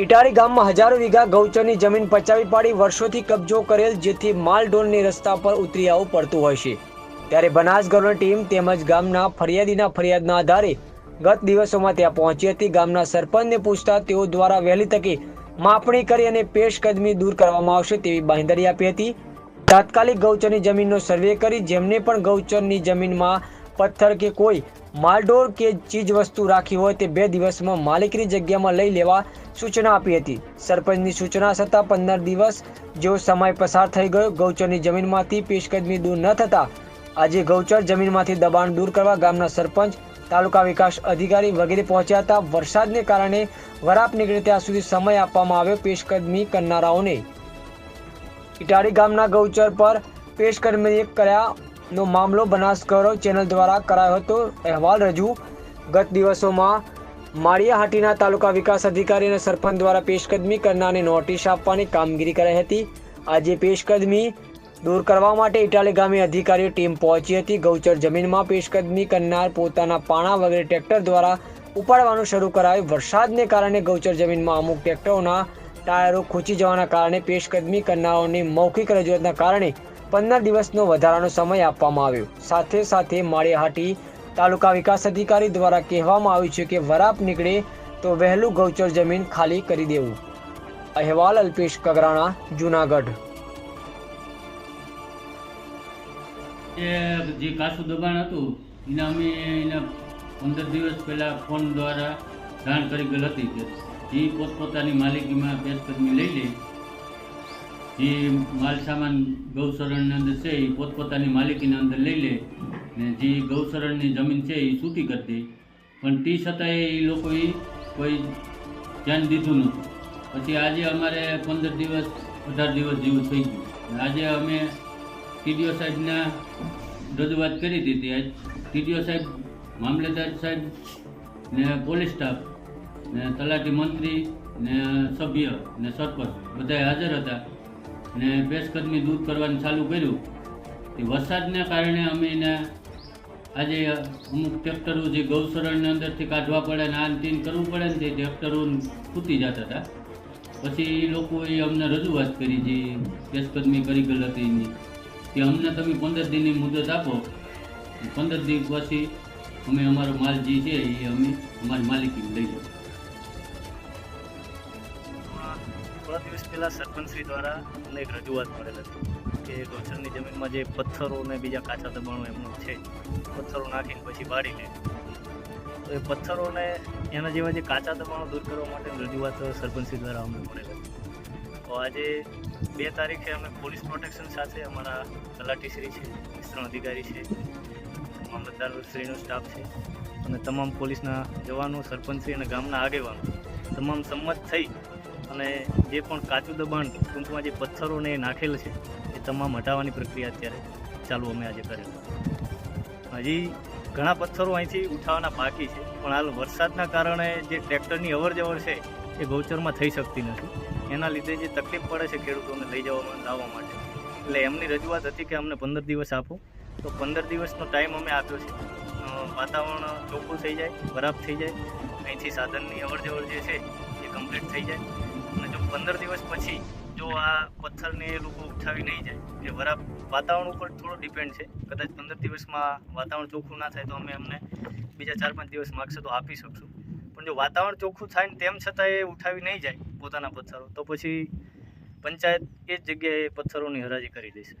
ઇટારી ગામમાં હજારો વીઘા ગૌચરની જમીન પચાવી પાડી વર્ષોથી કબજો કરેલ જેથી માલ ઢોરની રસ્તા પર ઉતરી આવવું પડતું હોય છે. ત્યારે બનાસગઢની ટીમ તેમજ ગામના ફરિયાદીના ફરિયાદના આધારે ગત દિવસોમાં ત્યાં પહોંચી હતી. ગામના સરપંચને પૂછતા તેઓ દ્વારા વહેલી તકે માપણી કરી અને પેશકદમી દૂર કરવામાં આવશે તેવી બાંધરી આપી હતી. તાત્કાલિક ગૌચરની જમીનનો સર્વે કરી જેમને પણ ગૌચરની જમીનમાં પથ્થર કે કોઈ માલઢોર કે ચીજ વસ્તુ રાખી હોય તે બે દિવસમાં માલિકની જગ્યામાં લઈ લેવા સૂચના આપી હતી. સરપંચની સૂચના છતાં પંદર દિવસ જેવો સમય પસાર થઈ ગયો. ગૌચરની જમીનમાંથી પેશકદમી દૂર ન થતાં આજે ગૌચર જમીનમાંથી દબાણ દૂર કરવા ગામના સરપંચ, તાલુકા વિકાસ અધિકારી વગેરે પહોંચ્યા હતા. વરસાદને કારણે વરાપ નીકળે ત્યાં સુધી સમય આપવામાં આવ્યો પેશકદમી કરનારાઓને. ઇટારી ગામના ગૌચર પર પેશકદમી કર્યા નો મામલો બનાસકારો ચેનલ દ્વારા કરાયો હતો. અહેવાલ રજૂ ગત દિવસોમાં માળિયાહાટીના તાલુકા વિકાસ અધિકારી અને સરપંચ દ્વારા પેશકદમી કરનારને નોટિસ આપવાની કામગીરી કરાઈ હતી. આજે પેશકદમી દૂર કરવા માટે ઇટાલી ગામે અધિકારીઓ ટીમ પહોંચી હતી. ગૌચર જમીનમાં પેશકદમી કરનાર પોતાના પાણા વગેરે ટ્રેક્ટર દ્વારા ઉપાડવાનું શરૂ કરાયું. વરસાદને કારણે ગૌચર જમીનમાં અમુક ટ્રેક્ટરોના ટાયરો ખૂંચી જવાના કારણે પેશકદમી કરનારાઓની મૌખિક રજૂઆતના કારણે પંદર દિવસનો વધારાનો સમય આપવામાં આવ્યો. સાથે સાથે માળિયાહાટી તાલુકા વિકાસ અધિકારી દ્વારા કહેવામાં આવ્યું છે કે વરાપ નીકળે તો વહેલું ગૌચર જમીન ખાલી કરી દેવું. અહેવાલ અલ્પેશ કગરાણા, જુનાગઢ. જે કાચું દબાણ હતું, એના અમે એના પંદર દિવસ પહેલાં ફોન દ્વારા જાણ કરી ગયેલ હતી કે એ પોતપોતાની માલિકીમાં પેશકદમી લઈ લે જે માલ સામાન ગૌશરણની અંદર છે, એ પોતપોતાની માલિકીની અંદર લઈ લે ને જે ગૌશરણની જમીન છે, એ છૂટી કરી દે. પણ તે છતાંય એ લોકોએ કોઈ ધ્યાન દીધું નહોતું. પછી આજે અમારે પંદર દિવસ, અઢાર દિવસ જેવું થઈ ગયું. આજે અમે ટીડીઓ સાહેબના રજૂઆત કરી હતી ત્યાં ટીડીઓ સાહેબ મામલેદાર સાહેબ ને પોલીસ સ્ટાફ ને તલાટી મંત્રી ને સભ્ય ને સરપંચ બધાય હાજર હતા. ને પેશકદમી દૂર કરવાનું ચાલુ કર્યું. તે વરસાદને કારણે અમે એને આજે અમુક ટ્રેક્ટરો જે ગૌશરણની અંદરથી કાઢવા પડે ને આન તીન કરવું પડે ને તે ટ્રેક્ટરો ખૂટી જતા હતા. પછી એ લોકોએ અમને રજૂઆત કરી જે પેશકદમી કરી ગયેલ હતી એની. કે અમને તમે પંદર દિનની મુદત આપો. પંદર દિવસ પછી અમે અમારો માલ જે છે એ અમે અમારી માલિકી લઈ લઈએ દિવસ પહેલાં સરપંચશ્રી દ્વારા અમને એક રજૂઆત મળેલ હતી કે ગૌચરની જમીનમાં જે પથ્થરો ને બીજા કાચા દબાણો એમનું છે, પથ્થરો નાખીને પછી લે તો એ પથ્થરોને એના જેવા જે કાચા દબાણો દૂર કરવા માટે રજૂઆત સરપંચશ્રી દ્વારા અમને મળેલ હતી. તો આજે બે તારીખે અમે પોલીસ પ્રોટેક્શન સાથે અમારા તલાટીશ્રી છે, વિસ્તરણ અધિકારી છે મામલતદારશ્રીનો સ્ટાફ છે અને તમામ પોલીસના જવાનો, સરપંચશ્રી અને ગામના આગેવાનો, તમામ સંમત થઈ અને જે પણ કાચું દબાણ, ટૂંકમાં જે પથ્થરોને નાખેલ છે, એ તમામ હટાવવાની પ્રક્રિયા અત્યારે ચાલુ અમે આજે કરેલ હજી ઘણા પથ્થરો અહીંથી ઉઠાવવાના બાકી છે, પણ હાલ વરસાદના કારણે જે ટ્રેક્ટરની અવર જવર છે, એ ગૌચરમાં થઈ શકતી નથી. એના લીધે જે તકલીફ પડે છે ખેડૂતોને લઈ જવામાં, લાવવા માટે. એટલે એમની રજૂઆત હતી કે અમને પંદર દિવસ આપો. તો પંદર દિવસનો ટાઈમ અમે આપ્યો છે. વાતાવરણ ચોખ્ખું થઈ જાય બરાબ થઈ જાય. અહીંથી સાધનની અવર જવર જે છે, એ કમ્પ્લીટ થઈ જાય. પંદર દિવસ પછી જો આ પથ્થરને એ લોકો ઉઠાવી નહીં જાય. એ વરાપ વાતાવરણ ઉપર થોડો ડિપેન્ડ છે. કદાચ પંદર દિવસમાં વાતાવરણ ચોખ્ખું ના થાય તો અમે અમને બીજા ચાર પાંચ દિવસ માગશે તો આપી શકશું. પણ જો વાતાવરણ ચોખ્ખું થાય ને તેમ છતાં એ ઉઠાવી નહીં જાય પોતાના પથ્થરો, તો પછી પંચાયત એ જ જગ્યાએ પથ્થરોની હરાજી કરી દેશે